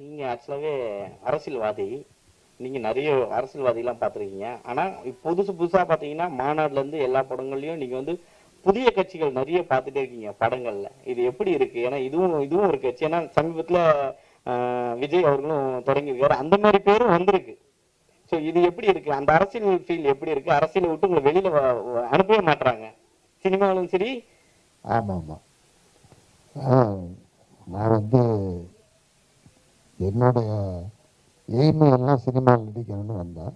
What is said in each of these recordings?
நீங்க ஆக்சுவலாவே அரசியல்வாதி நீங்க நிறைய அரசியல்வாதிகள்லாம் பார்த்துருக்கீங்க. ஆனா புதுசு புதுசா பாத்தீங்கன்னா மாநாடுல இருந்து எல்லா படங்கள்லயும் நீங்க வந்து புதிய கட்சிகள் நிறைய பார்த்துட்டே இருக்கீங்க படங்கள்ல. இது எப்படி இருக்கு? ஏன்னா இதுவும் இதுவும் ஒரு கட்சி. ஏன்னா சமீபத்துல ஆஹ், விஜய் அவர்களும் தொடங்கியிருக்காரு. அந்த மாதிரி பேரும் வந்திருக்கு. ஸோ இது எப்படி இருக்கு? அந்த அரசியல் ஃபீல் எப்படி இருக்கு? அரசியலை விட்டு உங்களை வெளியில அனுப்பவே மாட்றாங்க. சினிமாவிலும் சரி. ஆமாம் ஆமாம் நான் வந்து என்னுடைய எய்மை எல்லாம் சினிமாவில் நடிக்கணும்னு வந்தேன்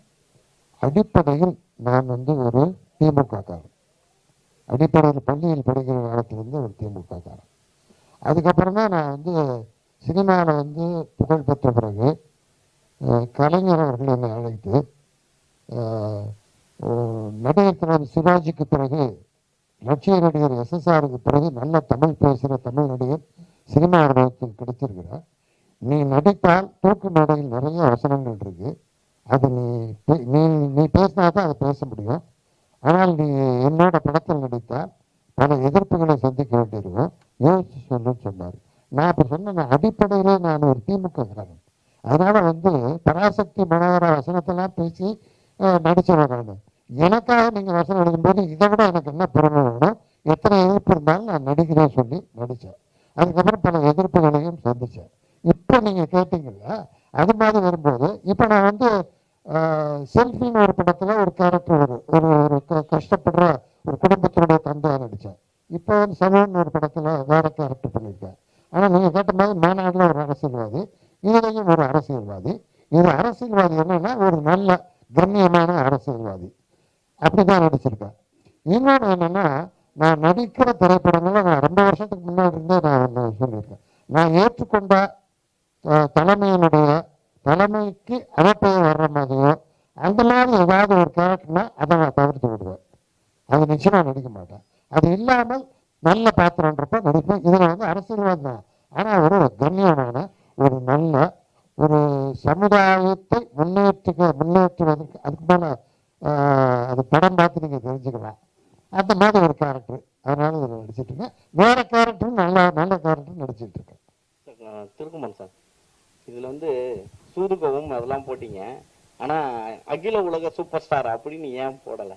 அடிப்படையில் நான் வந்து ஒரு திமுகக்காரன். அடிப்படையில் பள்ளியில் படிக்கிற காலத்துலேருந்து ஒரு திமுகக்காரன். அதுக்கப்புறம் தான் நான் வந்து சினிமாவில் வந்து புகழ் பெற்ற பிறகு கலைஞர் அவர்கள் என்னை அழைத்து நடிகர் திரு சிவாஜிக்கு பிறகு லட்சிய நடிகர் எஸ்எஸ்ஆருக்கு பிறகு நல்ல தமிழ் பேசுகிற தமிழ் நடிகர் சினிமா உலகத்தில் கிடைச்சிருக்கிறார் நீ நடித்தால் தூக்கு மேடையில் நிறைய வசனங்கள் இருக்கு. அது நீ பே- நீ நீ பேசினா தான் அதை பேச முடியும். ஆனால் நீ என்னோட படத்தில் நடித்தால் பல எதிர்ப்புகளை சந்திக்க வேண்டியிருக்கும். யோசிச்சு சொல்லுன்னு சொன்னார். நான் இப்போ சொன்ன அடிப்படையிலே நான் ஒரு திமுக அதனால் அதனால வந்து பராசக்தி மனோகர வசனத்தெல்லாம் பேசி அஹ், எனக்காக நீங்கள் வசனம் எழுதும்போது இதை விட எனக்கு என்ன பெருமை வேணும்? எத்தனை எதிர்ப்பு இருந்தாலும் நான் நடிக்கிறேன் சொல்லி நடித்தேன் அதுக்கப்புறம் பல எதிர்ப்புகளையும் சந்தித்தேன் இப்போ நீங்கள் கேட்டீங்கல்ல அது மாதிரி வரும்போது இப்போ நான் வந்து செல்ஃபின்னு ஒரு படத்தில் ஒரு கேரக்டர் வரும் ஒரு ஒரு க- கஷ்டப்படுற ஒரு குடும்பத்தினுடைய தந்தையாக நடித்தேன் இப்போ வந்து சமூகம்னு ஒரு படத்தில் வேறு கேரக்டர் பண்ணியிருக்கேன். ஆனால் நீங்கள் கேட்ட மாதிரி மாநாட்டில் ஒரு அரசியல்வாதி இதுலேயும் ஒரு அரசியல்வாதி. இது அரசியல்வாதி என்னென்னா ஒரு நல்ல கண்ணியமான அரசியல்வாதி. அப்படிதான் நடிச்சிருக்கேன். இன்னொன்று என்னென்னா நான் நடிக்கிற திரைப்படங்களை நான் ரொம்ப வருஷத்துக்கு முன்னாடி இருந்தே நான் சொல்லியிருக்கேன். நான் ஏற்றுக்கொண்ட தலைமையினுடைய தலைமைக்கு அவப்பெயர் வர்ற மாதிரியோ அந்த மாதிரி ஏதாவது ஒரு கேரக்டர்னா அதை நான் தவிர்த்து விடுவேன். அது நிச்சயமா நடிக்க மாட்டேன். அது இல்லாமல் நல்ல பாத்திரன்றப்ப நடிப்பேன். இதில் வந்து அரசியல்வாதி தான். ஆனால் ஒரு கண்ணியமான ஒரு நல்ல ஒரு சமுதாயத்தை முன்னேற்றுக்க முன்னேற்றுவதற்கு அதுக்கு மேலே அது படம் பார்த்து நீங்கள் தெரிஞ்சுக்கலாம். அந்த மாதிரி ஒரு கேரக்டர் அதனால இதில் நடிச்சிட்டு இருக்கேன். வேற கேரக்டரும் நல்ல நல்ல கேரக்டர் நடிச்சிட்டு இருக்கேன். திருக்குமன் சார். இதுல வந்து சூதுகவும் அதெல்லாம் போட்டீங்க. ஆனா அகில உலக சூப்பர் ஸ்டார் அப்படின்னு ஏன் போடல?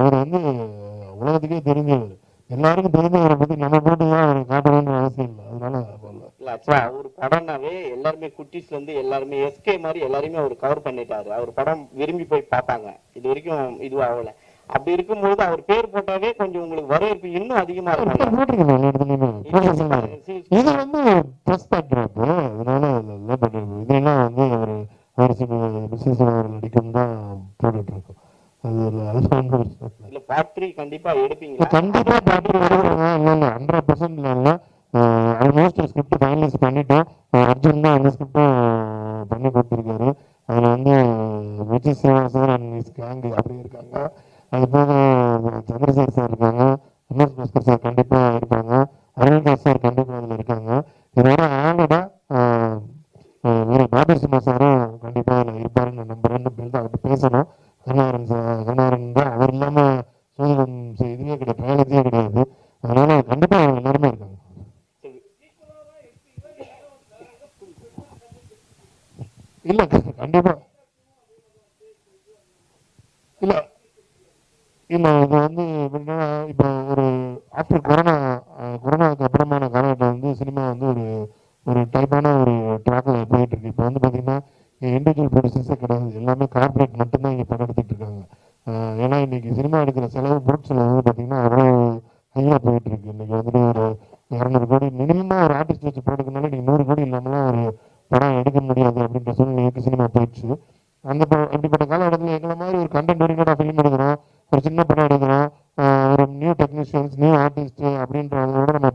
அவர் வந்து உலகத்துக்கே தெரிஞ்சவர். எல்லாருக்கும் தெரிஞ்சவரை பற்றி நம்ம போட்டு தான் அவர் காட்டணும்னு அவசியம் இல்லை? அதனால இல்ல. ஆக்சுவலா அவர் படம்னாவே எல்லாருமே குட்டீஸ்ல இருந்து எல்லாருமே எஸ்கே மாதிரி எல்லாருமே அவர் கவர் பண்ணிட்டாரு. அவர் படம் விரும்பி போய் பார்ப்பாங்க இது வரைக்கும் இது ஆகல. அப்படி இருக்கும்போது அவர் பேர் போட்டாவே கொஞ்சம் உங்களுக்கு வரவேற்பு இன்னும் அதிகமா இருக்கும். இது வந்து ப்ரெஸ் பேக்ராப் அதனால இதெல்லாம் வந்து ஒரு சில நடிக்கும் தான் போட்டுட்டு இருக்கோம் கண்டிப்பா எடுப்பீங்களா? கண்டிப்பா வருவாங்க இல்லை ஹண்ட்ரட் பர்சன்ட் இல்லை ஆல்மோஸ்ட் ஸ்கிரிப்ட் ஃபைனலைஸ் பண்ணிட்டோம். அர்ஜுன் தான் அந்த ஸ்கிரிப்டும் பண்ணி கொடுத்துருக்காரு. அதில் வந்து Vijay Siva sir and miss gang அப்படி இருக்காங்க. அது போக சந்திரசேகர் சார் இருக்காங்க எம்எஸ் பாஸ்கர் சார் கண்டிப்பாக இருக்காங்க அருள்தாஸ் சார் கண்டிப்பாக அதில் இருக்காங்க. இதோட ஆல்ரெடா வேறு பாபி சிம்மா சாரும் கண்டிப்பாக அதில் இருப்பாருன்னு நான் நம்புறேன்னு பில்ட் அவர்கிட்ட பேசணும் கருணாகரன் சார் கருணாகரன் தான் அவர் இல்லாமல் சோதனம் இதுவே கிடையாது ட்ரையாலஜியே கிடையாது. அதனால் கண்டிப்பாக அவங்க எல்லாருமே இருக்காங்க. இல்லை கண்டிப்பாக இல்லை இல்லை இது வந்து எப்படின்னா இப்போ ஒரு ஆஃப்டர் கொரோனா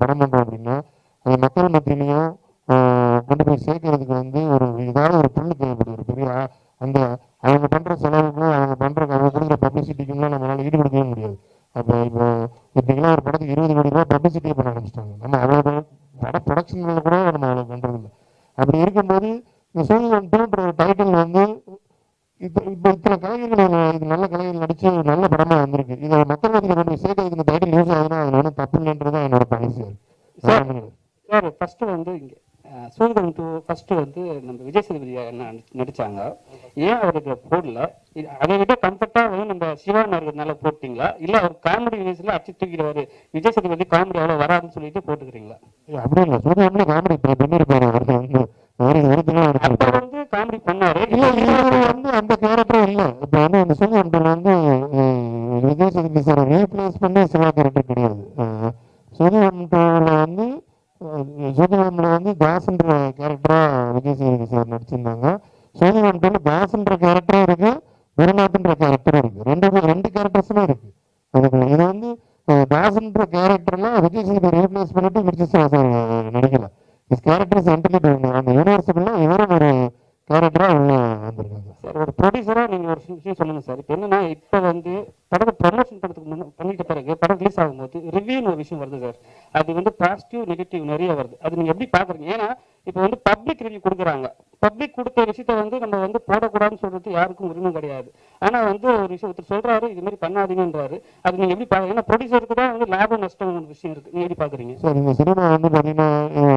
படம் பண்ணுறோம் அப்படின்னா அது மக்கள் மத்தியிலையும் கொண்டு போய் சேர்க்கறதுக்கு வந்து ஒரு இதான ஒரு பொருள் தேவைப்படுது ஒரு பெரிய அந்த அவங்க பண்ணுற செலவுக்கும் அவங்க பண்ணுற அவங்க கொடுக்குற பப்ளிசிட்டிக்கும்லாம் நம்மளால ஈடுபடுத்தவே முடியாது. அப்போ இப்போ இப்படிங்களாம் ஒரு படத்துக்கு இருபது கோடி ரூபா பப்ளிசிட்டியே பண்ண ஆரம்பிச்சிட்டாங்க. நம்ம அவ்வளோ பட ப்ரொடக்ஷனில் கூட நம்ம அவ்வளோ பண்ணுறதில்ல அப்படி இருக்கும்போது இந்த சூரியன் டூன்ற டைட்டில் வந்து இப்போ இப்போ இத்தனை கலைஞர்கள் இது நல்ல கலைஞர்கள் நடிச்சு நல்ல படமா வந்திருக்கு இதை மக்கள் மத்தியில் கொண்டு சேர்க்கறதுக்கு இந்த டைட்டில் யூஸ் ஆகுதுன்னா அதில் ஒன்றும் தப்பு இல்லைன்றது தான் என்னோட இருக்கு சார் சார் ஃபர்ஸ்ட் வந்து இங்கே சூரியன் டூ ஃபர்ஸ்ட் வந்து நம்ம விஜய் சேதுபதி அண்ணா நடி- நடிச்சாங்க ஏன் அவருக்கு போடல அதை விட கம்ஃபர்ட்டா வந்து நம்ம சிவான் இருக்கிறதுனால போட்டீங்களா இல்ல அவர் காமெடி வயசுல அடிச்சு தூக்கிடுவாரு விஜய் சேதுபதி காமெடி அவ்வளவு வராதுன்னு சொல்லிட்டு போட்டுக்கிறீங்களா அப்படி இல்லை சூரியன் காமெடி பண்ணிருப்பாரு அவருக்கு வந்து காமெடி பண்ணாரு இல்லை இவர் வந்து அந்த கேரக்டர் இல்லை. இப்போ வந்து இந்த சூரியன் வந்து விஜய் சேதுபதி சார் ரீப்ளேஸ் பண்ணி சிவா கேரக்டர் கிடையாது. அஹ், வந்து அஹ், வந்து தாஸ்ன்ற கேரக்டராக விஜய் சேதுபதி சார் நடிச்சிருந்தாங்க. சூரியன் டூல தாஸ்ன்ற கேரக்டரும் இருக்கு குருநாத்ன்ற கேரக்டரும் இருக்கு. ரெண்டு ரெண்டு கேரக்டர்ஸுமே இருக்கு. அதுக்குள்ள இது வந்து அஹ், தாஸ்ன்ற கேரக்டர்ல விஜய் சேதுபதி ரீப்ளேஸ் பண்ணிட்டு விஜய் சிவா சார் நடிக்கல. இஸ் கேரக்டர்ஸ் என்டர்டைன் அந்த யூனிவர்ஸுக்குள்ள இவரும் ஒரு கேரக்டராக உள்ள வந்திருக்காங்க சார் ஒரு ப்ரொடியூசராக நீங்கள் ஒரு விஷயம் சொல்லுங்கள் சார். இப்போ என்னென்னா இப்போ வந்து படத்தை ப்ரமோஷன் பண்ணதுக்கு முன்ன பண்ணிட்ட பிறகு படம் ரிலீஸ் ஆகும்போது ரிவ்யூன்னு ஒரு விஷயம் வருது சார். அது வந்து பாசிட்டிவ் நெகட்டிவ் நிறைய வருது. அது நீங்கள் எப்படி பார்க்குறீங்க? ஏன்னா இப்போ வந்து பப்ளிக் ரிவ்யூ கொடுக்குறாங்க. பப்ளிக் கொடுத்த விஷயத்த வந்து நம்ம வந்து போடக்கூடாதுன்னு சொல்றது யாருக்கும் உரிமை கிடையாது. ஆனால் வந்து ஒரு விஷயம் ஒருத்தர் சொல்கிறாரு இது மாதிரி பண்ணாதீங்கன்றாரு. அது நீங்கள் எப்படி பாக்குறீங்க ஏன்னா ப்ரொடியூசருக்கு தான் வந்து லாபம் நஷ்டம் ஒரு விஷயம் இருக்குது நீங்கள் எப்படி பார்க்குறீங்க? சார் இந்த சினிமா வந்து பார்த்தீங்கன்னா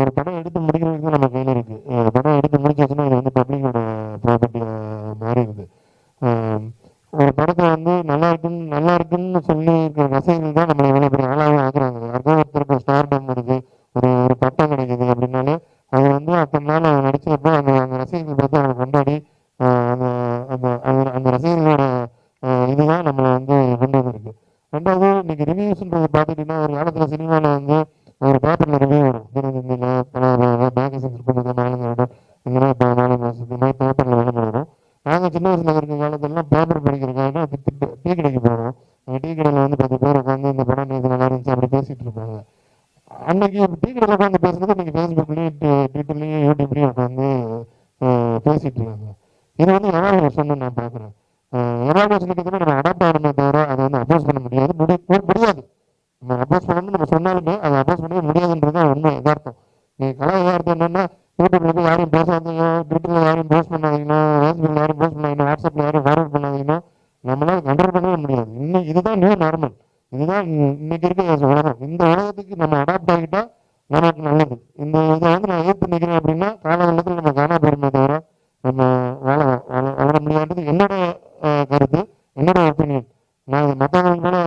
ஒரு படம் எடுத்து முடிக்கிறதுக்கு நம்ம கையில் இருக்குது படம் எடுத்து முடிச்சாச்சுன்னா இது வந்து பப்ளிக்கோட ப்ராப்பர்ட்டியாக மாறிடுது. ஒரு படத்தை வந்து நல்லா இருக்குன்னு நல்லா இருக்குன்னு சொல்லி இருக்கிற ரசிகர்கள் தான் நம்மளை இவ்வளோ பெரிய ஆளாவே ஆக்குறாங்க. யாருக்கோ ஒருத்தருக்கு ஸ்டார் டம் வருது ஒரு ஒரு வந்து நீங்கள் ஃபேஸ்புக்லேயும் ட்விட்டர்லேயும் யூடியூப்லேயும் உட்காந்து பேசிகிட்டு இருக்காங்க இது வந்து எவ்வளோ வருஷம்னு நான் பார்க்குறேன் எவாலுவேஷனுக்கு வருஷத்துக்கு நம்ம அடாப்ட் ஆகணுமே தவிர அதை வந்து அப்போஸ் பண்ண முடியாது முடி முடியாது நம்ம அப்போஸ் பண்ணணும்னு நம்ம சொன்னாலுமே அதை அப்போஸ் பண்ணவே முடியாதுன்றது தான் உண்மை யதார்த்தம் நீ கலை எதார்த்தம் என்னன்னா யூடியூப்ல போய் யாரையும் பேசாதீங்க ட்விட்டரில் யாரையும் போஸ்ட் பண்ணாதீங்கன்னா ஃபேஸ்புக்கில் யாரும் போஸ்ட் பண்ணாதீங்கன்னா வாட்ஸ்அப்ல யாரும் ஃபார்வர்ட் பண்ணாதீங்கன்னா நம்மளால் கண்ட்ரோல் பண்ணவே முடியாது இன்னும் இதுதான் நியூ நார்மல் இதுதான் இன்னைக்கு இருக்க உலகம் இந்த உலகத்துக்கு நம்ம அடாப்ட் ஆகிட்டால் நமக்கு நல்லது இந்த இதை வந்து நான் ஏற்று நிற்கிறேன் அப்படின்னா காலம் நம்ம காணா போயிருமே தவிர நம்ம வாழ வாழ வாழ முடியாதது என்னோட அஹ், கருத்து என்னோட ஒப்பீனியன் நான் மற்றவங்க கூட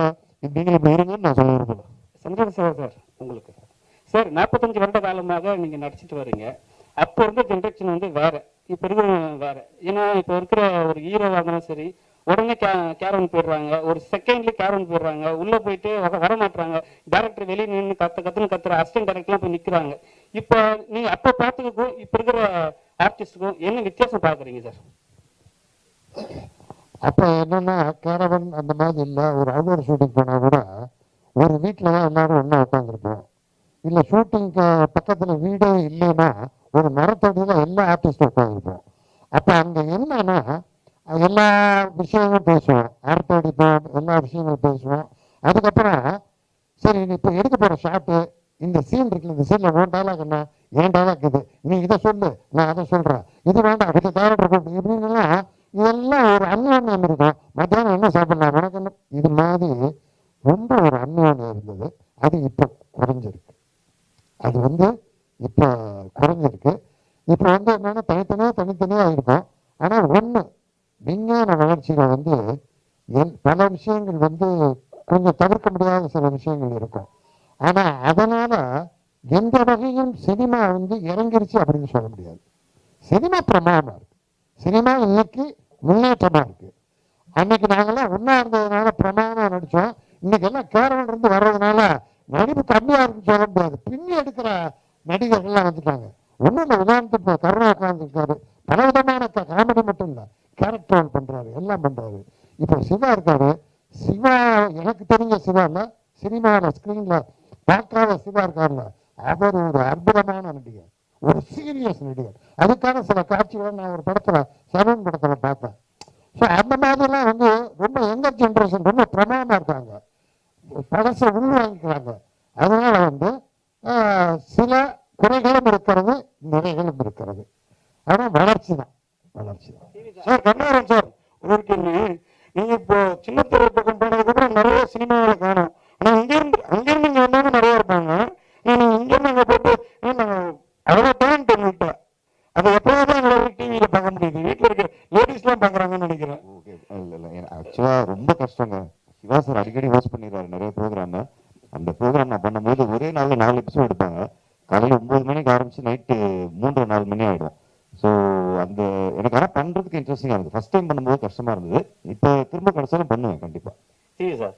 நீங்களும் இப்படி இருங்கன்னு நான் சொல்ல விரும்பல சந்திர சார் சார் உங்களுக்கு சார் நாற்பத்தஞ்சு வருட காலமாக நீங்க நடிச்சிட்டு வர்றீங்க அப்போ இருந்த ஜென்ரேஷன் வந்து வேற இப்போ இருக்கிற வேற ஏன்னா இப்போ இருக்கிற ஒரு ஹீரோவாக இருந்தாலும் சரி உடனே கே கேரவன் போயிடுறாங்க ஒரு செகண்ட்ல கேரவன் போயிடுறாங்க உள்ள போயிட்டு வர வர மாட்டாங்க டேரக்டர் வெளியே நின்று கத்து கத்துன்னு கத்துற அசிஸ்டன்ட் டேரக்டர்லாம் போய் நிக்கிறாங்க இப்போ நீங்க அப்ப பார்த்ததுக்கும் இப்ப இருக்கிற ஆர்டிஸ்டுக்கும் என்ன வித்தியாசம் பாக்குறீங்க சார்? அப்ப என்னன்னா கேரவன் அந்த மாதிரி இல்லை ஒரு அவுடோர் ஷூட்டிங் போனா கூட ஒரு வீட்டில் தான் எல்லாரும் ஒன்றா உட்காந்துருப்போம் இல்லை ஷூட்டிங்க்கு பக்கத்தில் வீடே இல்லைன்னா ஒரு மரத்தடியில் எல்லா ஆர்டிஸ்டும் உட்காந்துருப்போம் அப்போ அங்கே என்னன்னா எல்லா விஷயங்களும் பேசுவோம். அரட்டை அடிப்போம் எல்லா விஷயங்களும் பேசுவோம். அதுக்கப்புறம் சரி நீ இப்போ எடுக்க போகிற ஷாட்டு இந்த சீன் இருக்குல்ல இந்த சீனில் உன் டைலாக் என்ன? என் டைலாக் இது. நீ இதை சொல்லு நான் அதை சொல்கிறேன் இது வேண்டாம் அடுத்த டேரக்டர் கூப்பிட்டு இப்படின்னுலாம் இதெல்லாம் ஒரு அந்யோன்யம் இருக்கும். மத்தியானம் என்ன சாப்பிடலாம்? உனக்கு என்ன? இது மாதிரி ரொம்ப ஒரு அந்யோன்யம் இருந்தது. அது இப்போ குறைஞ்சிருக்கு. அது வந்து இப்போ குறைஞ்சிருக்கு. இப்போ வந்து என்னென்னா தனித்தனியாக தனித்தனியாக இருக்கும். ஆனால் ஒன்று விஞ்ஞான வளர்ச்சியில் வந்து என் பல விஷயங்கள் வந்து கொஞ்சம் தவிர்க்க முடியாத சில விஷயங்கள் இருக்கும். ஆனால் அதனால் எந்த வகையும் சினிமா வந்து இறங்கிருச்சு அப்படின்னு சொல்ல முடியாது. சினிமா பிரமாதமாக இருக்கு. சினிமா இன்னைக்கு முன்னேற்றமாக இருக்கு. அன்னைக்கு நாங்கெல்லாம் ஒன்றா இருந்ததுனால பிரமாதமாக நடித்தோம் இன்னைக்கு எல்லாம் கேரளா இருந்து வர்றதுனால நடிப்பு கம்மியாக இருக்குன்னு சொல்ல முடியாது. பின்னி எடுக்கிற நடிகர்கள்லாம் வந்துட்டாங்க. ஒன்றும் இந்த உதாரணத்துக்கு இப்போ கருணா உட்காந்துருக்காரு பல விதமான காமெடி மட்டும் இல்லை கேரக்டர் பண்ணுறாரு எல்லாம் பண்ணுறாரு இப்போ சிவா இருக்காரு. சிவா எனக்கு தெரிஞ்ச சிவாவில் சினிமாவில் ஸ்க்ரீனில் பார்க்காத சிவா இருக்காருல்ல அவர் ஒரு அற்புதமான நடிகர். ஒரு சீரியஸ் நடிகர். அதுக்கான சில காட்சிகளை நான் ஒரு படத்துல சரண் படத்துல பார்த்தேன். ஸோ அந்த மாதிரிலாம் வந்து ரொம்ப எங்கர் ஜென்ரேஷன் ரொம்ப பிரமாதமாக இருக்காங்க. பழசை உள்வாங்கிக்கிறாங்க. அதனால வந்து ஆஹ், சில குறைகளும் இருக்கிறது நிறைகளும் இருக்கிறது. ஆனால் வளர்ச்சி தான். வளர்ச்சி தான். சார் கண்ணாரம் சார் ஒரு கேள்வி நீங்க இப்போ சின்ன திரை பக்கம் நிறைய சினிமாவில் காணும். வந்தவங்க நிறைய இருப்பாங்க நான் இங்கே நாங்கள் போட்டு நாங்கள் அவ்வளோ டேலண்ட் எங்கள் வீட்டில் அது எப்போதான் எங்களால் டிவியில் பார்க்க முடியுது. வீட்டில் இருக்க லேடிஸ்லாம் பார்க்குறாங்கன்னு நினைக்கிறேன். ஓகே இல்லை இல்லை ஆக்சுவலாக ரொம்ப கஷ்டங்க. சிவா சார் அடிக்கடி ஹோஸ்ட் பண்ணிடுறாரு நிறைய ப்ரோக்ராம் அந்த ப்ரோக்ராம் நான் பண்ணும்போது ஒரே நாளில் நாலு எபிசோட் எடுப்பாங்க. காலையில் ஒம்பது மணிக்கு ஆரம்பித்து நைட்டு மூன்று நாலு மணி ஆகிடும் ஸோ அந்த எனக்கு ஆனால் பண்ணுறதுக்கு இன்ட்ரெஸ்டிங்காக இருக்குது ஃபஸ்ட் டைம் பண்ணும்போது கஷ்டமாக இருந்தது. இப்போ திரும்ப கிடச்சாலும் பண்ணுவேன் கண்டிப்பாக சரி சார்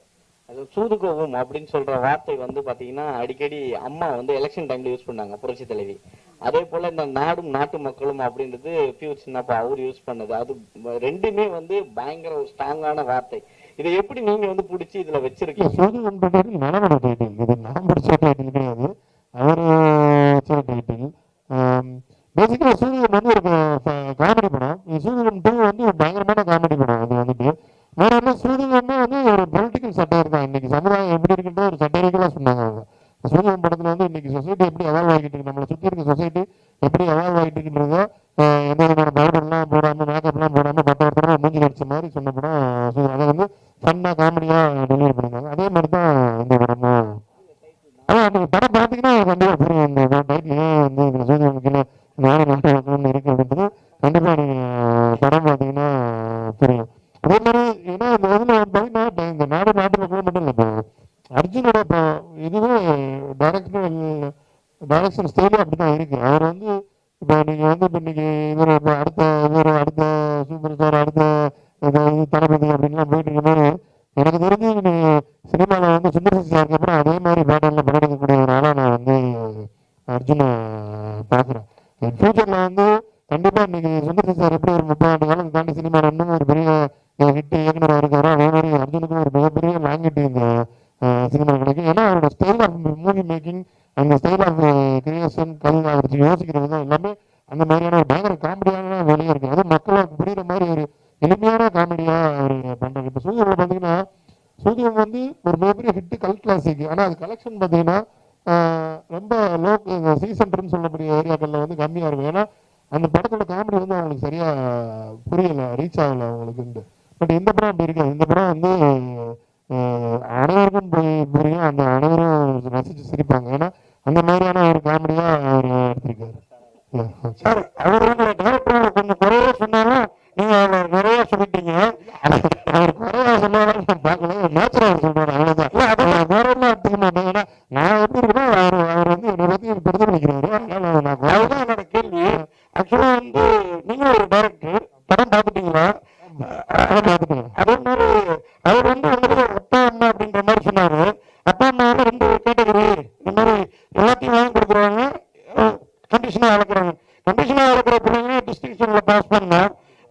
அது சூதுகோபம் அப்படின்னு சொல்ற வார்த்தை வந்து பாத்தீங்கன்னா அடிக்கடி அம்மா வந்து எலெக்ஷன் டைம்ல யூஸ் பண்ணாங்க புரட்சி தலைவி. அதே போல இந்த நாடும் நாட்டு மக்களும் அப்படின்றது பியூர் சின்னப்பா அவர் யூஸ் பண்ணது. அது ரெண்டுமே வந்து பயங்கர ஒரு ஸ்ட்ராங்கான வார்த்தை. இதை எப்படி நீங்க வந்து பிடிச்சி இதுல வச்சிருக்கீங்க? சூரியன் டைட்டில் நானோட டைட்டில் இது நான் பிடிச்ச டைட்டில் கிடையாது. அவர் வச்ச டைட்டில் பேசிக்கலாக சூரியன் வந்து ஒரு காமெடி படம். சூரியன் டூ வந்து ஒரு பயங்கரமான காமெடி படம். அது வந்துட்டு வேற என்ன சூரியன் வந்து ஒரு பொலிட்டிக்கல் சட்டையர் தான் இன்னைக்கு சமுதாயம் எப்படி இருக்குன்ற ஒரு சட்டையர்களாக சொன்னாங்க அவங்க. சூரியன் படத்தில் வந்து இன்னைக்கு சொசைட்டி எப்படி எவால்வ் ஆகிட்டு இருக்கு? நம்மளை சுற்றி இருக்க சொசைட்டி எப்படி எவால்வ் ஆகிட்டு இருக்குன்றதோ எந்த விதமான பவுடர்லாம் போடாமல் மேக்கப்லாம் போடாமல் பட்ட ஒருத்தரம் மூஞ்சி நடிச்ச மாதிரி சொன்ன படம் அதை வந்து ஃபன்னாக காமெடியாக டெலிவரி பண்ணியிருக்காங்க அதே மாதிரி தான் இந்த படமும். அதான் அந்த படம் பார்த்தீங்கன்னா கண்டிப்பாக புரியும். இந்த டைட்டில் வந்து இதில் சூரியன் கீழே நானும் நாட்டு இருக்கு அப்படின்றது கண்டிப்பாக நீங்கள் படம் பார்த்தீங்கன்னா புரியும். அதே மாதிரி ஏன்னா இந்த இதில் பார்த்தீங்கன்னா இப்போ இந்த நாடு நாட்டில் கூட மட்டும் இல்லை இப்போ அர்ஜுனோட இப்போ இதுவே டைரக்ஷன் டைரக்ஷன் ஸ்டைலும் அப்படி தான் இருக்கு. அவர் வந்து இப்போ நீங்கள் வந்து இப்போ இன்னைக்கு இவர் இப்போ அடுத்த இவர் அடுத்த சூப்பர் ஸ்டார் அடுத்த இது இது தளபதி அப்படின்லாம் போயிட்டு இருக்க மாதிரி எனக்கு தெரிஞ்சு நீ சினிமாவில் வந்து சுந்தர் சாருக்கு அப்புறம் அதே மாதிரி பேட்டர்னில் படம் எடுக்கக்கூடிய ஒரு ஆளாக நான் வந்து அர்ஜுனை பார்க்குறேன். என் ஃப்யூச்சரில் வந்து கண்டிப்பாக இன்னைக்கு சுந்தர் சார் எப்படி ஒரு முப்பது ஆண்டு காலம் தாண்டி சினிமாவில் இன்னும் ஒரு பெரிய ஹிட் இயக்குனர் இருக்காரு அதே மாதிரி அர்ஜுனுக்கு ஒரு மிகப்பெரிய லாங் இந்த சினிமா கிடைக்கும் ஏன்னா அவரோட ஸ்டைல் ஆஃப் மூவி மேக்கிங் அந்த ஸ்டைல் ஆஃப் கிரியேஷன் கல் அவர் யோசிக்கிறது தான் எல்லாமே அந்த மாதிரியான ஒரு பயங்கர காமெடியான வெளியே இருக்குது அது மக்களுக்கு புரியுற மாதிரி ஒரு எளிமையான காமெடியாக அவர் பண்ணுறாரு இப்போ சூரியனில் பார்த்தீங்கன்னா சூரியன் வந்து ஒரு மிகப்பெரிய ஹிட் கல் கிளாசிக் ஆனால் அது கலெக்ஷன் பார்த்தீங்கன்னா ரொம்ப லோ சி சென்டர்னு சொல்லக்கூடிய ஏரியாக்களில் வந்து கம்மியாக இருக்கும். ஏன்னா அந்த படத்தோட காமெடி வந்து அவங்களுக்கு சரியாக புரியலை ரீச் ஆகலை அவங்களுக்குன்ட்டு. பட் இந்த படம் அப்படி இருக்காது இந்த படம் வந்து அனைவருக்கும் புரி- புரியும். அந்த அனைவரும் ரசித்து சிரிப்பாங்க. ஏன்னா அந்த மாதிரியான ஒரு காமெடியாக அவர் எடுத்திருக்காரு. சார். அவர் வந்து டேரக்டர் கொஞ்சம் குறைவா சொன்னாலும் நீங்க அவர் நிறைய சொல்லிட்டீங்க. அவர் குறைவா சொன்னாலும் பார்க்கல நேச்சுரல் சொல்றாரு அவ்வளவுதான் இல்ல அதை நான் வேற எல்லாம் எடுத்துக்க மாட்டேன் ஏன்னா நான் எப்படி இருக்கணும் அவர் அவர் வந்து என்னை பத்தி எனக்கு பிரதிபலிக்கிறாரு அதனால நான் அதுதான் என்னோட கேள்வி ஆக்சுவலா வந்து நீங்க ஒரு டேரக்டர் படம் பார்த்துட்டீங்களா படம் பார்த்துட்டீங்க அதே மாதிரி அவர் வந்து உங்களுக்கு அப்பா அம்மா அப்படின்ற மாதிரி சொன்னாரு அப்பா அம்மா வந்து ரெண்டு கேட்டகரி இந்த மாதிரி எல்லாத்தையும் வாங்கி கொடுக்குறாங்க கண்டிஷனாக வளர்க்குறாங்க கண்டிஷனாக வளர்க்குற பிள்ளைங்க டிஸ்டிங்ஷனில் பாஸ் பண்ணா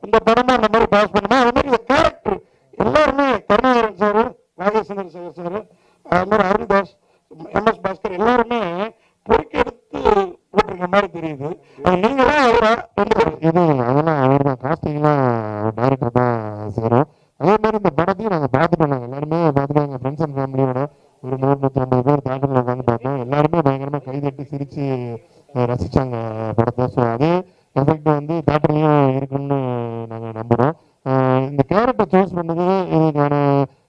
இந்த படமும் அந்த மாதிரி பாஸ் பண்ணுமா? அது மாதிரி இந்த கேரக்டர் எல்லாருமே Karunakaran sir Nageswaran sir sir அது மாதிரி எம் எம்எஸ் பாஸ்கர் எல்லாருமே பொறுக்கி எடுத்து போட்டிருக்க மாதிரி தெரியுது. அது நீங்களும் அவரா? இது அதெல்லாம் அவர் தான். காஸ்டிங்லாம் டேரக்டர் தான் சார் அதே மாதிரி இந்த படத்தையும் நாங்கள் பார்த்துட்டோம். நாங்கள் எல்லாருமே பார்த்துட்டோம். எங்கள் ஃப்ரெண்ட்ஸ் அண்ட் ஃபேமிலியோட ஒரு நூற்றி ஐம்பது பேர் தேட்டரில் உட்காந்து பார்த்தோம். எல்லாருமே பயங்கரமாக கைதட்டி சிரித்து ரசித்தாங்க படத்தை. ஸோ அதே எஃபெக்ட் வந்து தேட்டர்லையும் இருக்குன்னு நாங்கள் நம்புகிறோம் இந்த கேரக்டர் சூஸ் பண்ணது இதுக்கான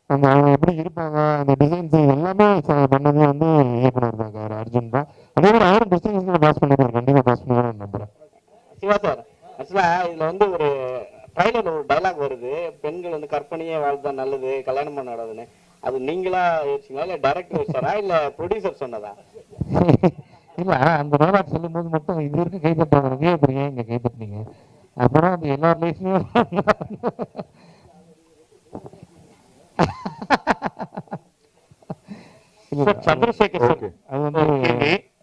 அந்த அவங்க எப்படி இருப்பாங்க அந்த டிசைன்ஸ் எல்லாமே பண்ணது வந்து இயக்குனர் தான் அவர் அர்ஜுன் தான். அதே மாதிரி அவரும் டிஸ்டிங்ஷனில் பாஸ் பண்ணிருக்காரு கண்டிப்பாக பாஸ் பண்ணுவார் நம்புகிறேன் சிவா சார் ஆக்சுவலா இதுல வந்து ஒரு ட்ரைலர் ஒரு டைலாக் வருது. பெண்கள் வந்து கற்பனையே வாழ்தான் நல்லது கல்யாணம் பண்ணாததுன்னு. அது நீங்களா யோசிச்சீங்களா இல்ல டைரக்டர் யோசிச்சாரா இல்ல ப்ரொடியூசர் சொன்னதா? இல்ல அந்த டைலாக் சொல்லும் போது மட்டும் இது வரைக்கும் கைப்பற்றாங்க அப்புறம் ஏன் இங்க கைப்பற்றினீங்க? அப்புறம் அது எல்லார் லைஃப்லயும் சந்திரசேகர் சார் அது வந்து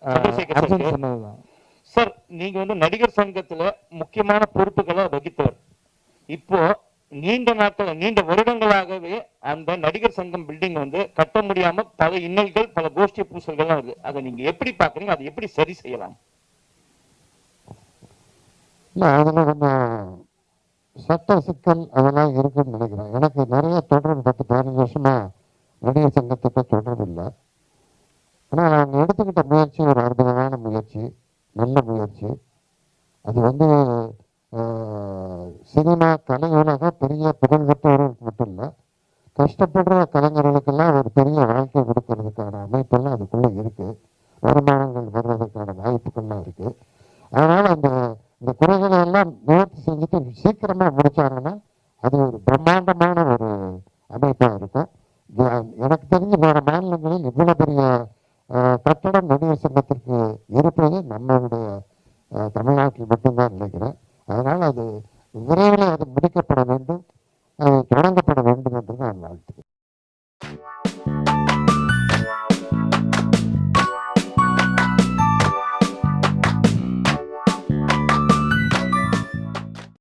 சந்திரசேகர். சொன்னதுதான். சார் நீங்க வந்து நடிகர் சங்கத்துல முக்கியமான பொறுப்புகளை வகித்தவர். இப்போ நீண்ட நாட்கள் நீண்ட வருடங்களாகவே அந்த நடிகர் சங்கம் பில்டிங் வந்து கட்ட முடியாம பல இன்னல்கள் பல கோஷ்டி பூசல்கள்லாம் இருக்கு அதை நீங்க எப்படி பாக்குறீங்க அதை எப்படி சரி செய்யலாம்? இல்ல கொஞ்சம் சட்ட சிக்கல் அதெல்லாம் இருக்குன்னு நினைக்கிறேன். எனக்கு நிறைய தொடர்பு பத்து பதினஞ்சு வருஷமா நடிகர் சங்கத்திட்ட தொடர்பு இல்லை. ஆனால் நான் எடுத்துக்கிட்ட முயற்சி ஒரு அற்புதமான முயற்சி நல்ல முயற்சி. அது வந்து சினிமா கலை பெரிய புகழ் பெற்றவர்களுக்கு மட்டும் இல்லை கஷ்டப்படுற கலைஞர்களுக்கெல்லாம் ஒரு பெரிய வாழ்க்கை கொடுக்கறதுக்கான அமைப்பெல்லாம் அதுக்குள்ளே இருக்குது வருமானங்கள் வர்றதுக்கான வாய்ப்புகள்லாம் இருக்குது அதனால் அந்த இந்த குறைகளை எல்லாம் முயற்சி செஞ்சுட்டு சீக்கிரமாக முடித்தாங்கன்னா அது ஒரு பிரம்மாண்டமான ஒரு அமைப்பாக இருக்கும். எனக்கு தெரிஞ்சு வேறு மாநிலங்களில் இவ்வளோ பெரிய கட்டடம் நடிகர் சங்கத்திற்கு இருப்பது நம்மளுடைய தமிழ்நாட்டில் மட்டும்தான் நினைக்கிறேன். அதனால் அது விரைவில் அது முடிக்கப்பட வேண்டும் அது தொடங்கப்பட வேண்டும் என்று நான் வாழ்த்துக்கிறேன்